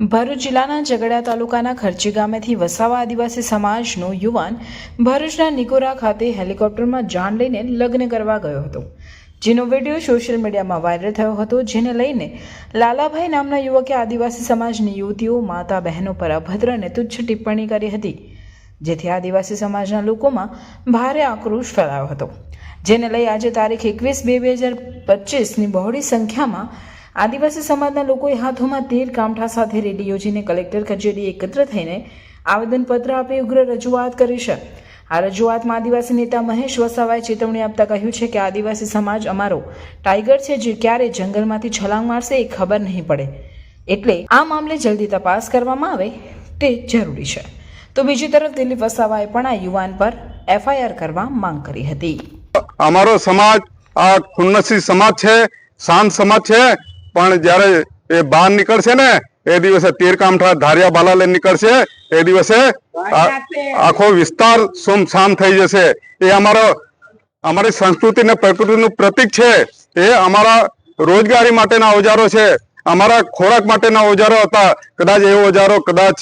ભરૂચ જિલ્લાના ઝઘડા તાલુકાના ખર્ચી ગામેથી વસાવા આદિવાસી સમાજનો યુવાન ભરૂચના નિકોરા ખાતે હેલિકોપ્ટરમાં જાન લઈને લગ્ન કરવા ગયો હતો. જેનો વીડિયો સોશિયલ મીડિયામાં વાયરલ થયો હતો, જેને લઈને લાલાભાઈ નામના યુવકે આદિવાસી સમાજની યુવતીઓ, માતા બહેનો પર અભદ્ર અને તુચ્છ ટિપ્પણી કરી હતી, જેથી આદિવાસી સમાજના લોકોમાં ભારે આક્રોશ ફેલાયો હતો. જેને લઈ આજે તારીખ એકવીસ બે બે હજાર પચીસની બહોળી સંખ્યામાં આદિવાસી સમાજના લોકોએ હાથોમાં તેર કામઠા સાથે રેલી યોજીને કલેક્ટર કચેરી એકત્ર થઈને આવેદનપત્ર આપી ઉગ્ર રજૂઆત કરી છે. આ રજૂઆતમાં આદિવાસી નેતા મહેશ વસાવાએ ચેતવણી આપતા કહ્યું છે કે આદિવાસી સમાજ અમારો ટાઈગર છે જે ક્યારે જંગલમાંથી છલાંગ મારશે એ ખબર નહીં પડે. એટલે આ મામલે જલ્દી તપાસ કરવામાં આવે તે જરૂરી છે. તો બીજી તરફ દિલીપ વસાવાએ પણ આ યુવાન પર એફઆઈઆર કરવા માંગ કરી હતી. અમારો સમાજ આ ખુન્નસી સમાજ છે, શાંત સમાજ છે પણ જ્યારે એ બહાર નીકળશે ને, એ દિવસે તીરકામઠા ધારિયા બાલા લઈને નીકળશે, એ દિવસે આખો વિસ્તાર સુમસામ થઈ જશે. એ અમારો, અમારી સંસ્કૃતિ ને પ્રકૃતિનું પ્રતીક છે. એ અમારા રોજગારી માટેના ઓજારો છે. અમારા ખોરાક માટેના ઓજારો હતા. કદાચ એ ઓજારો, કદાચ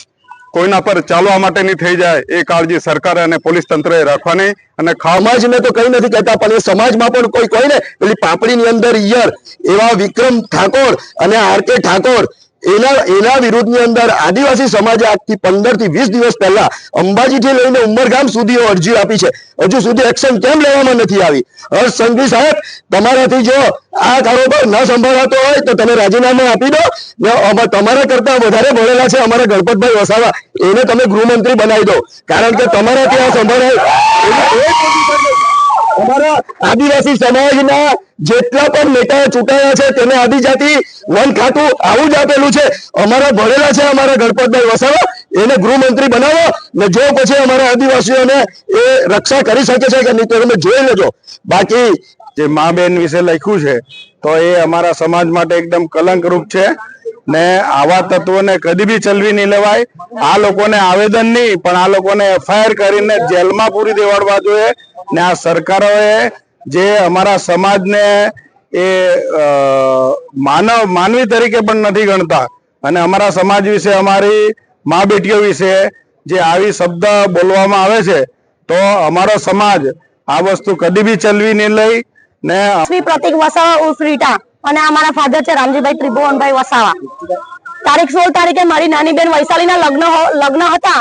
કોઈના પર ચાલવા માટેની થઈ જાય, એ કાળજી સરકારે અને પોલીસ તંત્રએ રાખવાની અને ખાવા સમાજને તો કઈ નથી કહેતા, પણ એ સમાજમાં પણ કોઈ કોઈ ને, પેલી પાપડીની અંદર ઈયર એવા વિક્રમ ઠાકોર અને આર કે ઠાકોર એના એના વિરુદ્ધની અંદર આદિવાસી સમાજે આજથી પંદરથી વીસ દિવસ પહેલા અંબાજીથી લઈને ઉમરગામ સુધી અરજી આપી છે. હજુ સુધી એક્શન કેમ લેવામાં નથી આવી? હર્ષ સંઘવી સાહેબ, તમારાથી જો આ કારોબાર ન સંભાળાતો હોય તો તમે રાજીનામું આપી દો. તમારા કરતા વધારે ભણેલા છે અમારા ગણપતભાઈ વસાવા. એને તમે ગૃહમંત્રી બનાવી દો. કારણ કે તમારાથી આ સંભાળાય. એવી નથી. અમારા આદિવાસી સમાજના જેટલા પણ નેતાઓ ચૂંટાયા છે, તેને આદિજાતિ વન ખાતું આવું જ આપેલું છે. અમારા ભણેલા છે, અમારા ગણપતભાઈ વસાવા, એને ગૃહમંત્રી બનાવો, ને જો પછી અમારા આદિવાસીઓને એ રક્ષા કરી શકે છે કે નહીં, તો તમે જોઈ લેજો. બાકી જે મા બેન વિશે લખ્યું છે, તો એ અમારા સમાજ માટે એકદમ કલંકરૂપ છે. ને આવા તત્વોને કદી બી ચલવી નહીં લેવાય. આ લોકોને આવેદન નહીં, પણ આ લોકોને એફઆઈઆર કરીને જેલમાં પૂરી દેવાડવા જોઈએ. ને આ સરકારોએ જે અમારા સમાજને એ માનવ, માનવી તરીકે પણ નથી ગણતા. અને અમારા સમાજ વિશે, અમારી મા બેટીઓ વિશે જે આવી શબ્દ બોલવામાં આવે છે, તો અમારો સમાજ આ વસ્તુ કદી બી ચલવી નહીં લઈ. ને પ્રતિક વસાવા ઉર્ફ અને અમારા ફાધર છે રામજીભાઈ ત્રિભુવનભાઈ વસાવા. તારીખ સોળ તારીખે મારી નાની બેન વૈશાલીના લગ્ન લગ્ન હતા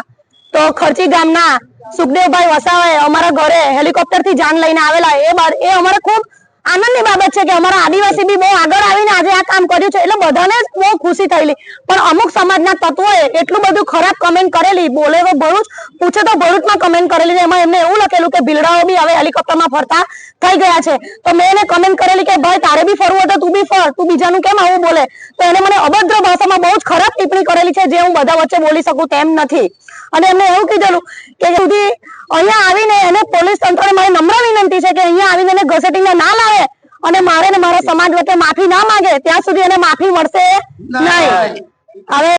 તો ખર્ચી ગામના સુખદેવભાઈ વસાવાએ અમારા ઘરે હેલિકોપ્ટરથી જાન લઈને આવેલા. એ એ અમારે ખૂબ આનંદની બાબત છે કે અમારા આદિવાસી બી બહુ આગળ આવીને આજે આ કામ કર્યું છે એટલે બધાને બહુ ખુશી થયેલી. પણ અમુક સમાજના તત્વોએ એટલું બધું ખરાબ કમેન્ટ કરેલી, બોલે તો ભરૂચ, પૂછે તો ભરૂચમાં કમેન્ટ કરેલી છે. એમાં એમને એવું લખેલું કે ભીલડાઓ બી હવે હેલિકોપ્ટરમાં ફરતા થઈ ગયા છે. તો મેં એને કમેન્ટ કરેલી કે, ભાઈ, તારે બી ફરવું હતું તું બી ફર, તું બીજાનું કેમ આવું બોલે? તો એને મને અભદ્ર ભાષામાં બહુ જ ખરાબ ટિપ્પણી કરેલી છે, જે હું બધા વચ્ચે બોલી શકું તેમ નથી. અને એમને એવું કીધેલું કે સુધી અહીંયા આવીને એને પોલીસ તંત્રને મારી નમ્ર વિનંતી છે કે અહીંયા આવીને એને ઘસેટીને ના લાવે અને મારે ને મારા સમાજ વચ્ચે માફી ના માંગે ત્યાં સુધી એને માફી મળશે નહીં. હવે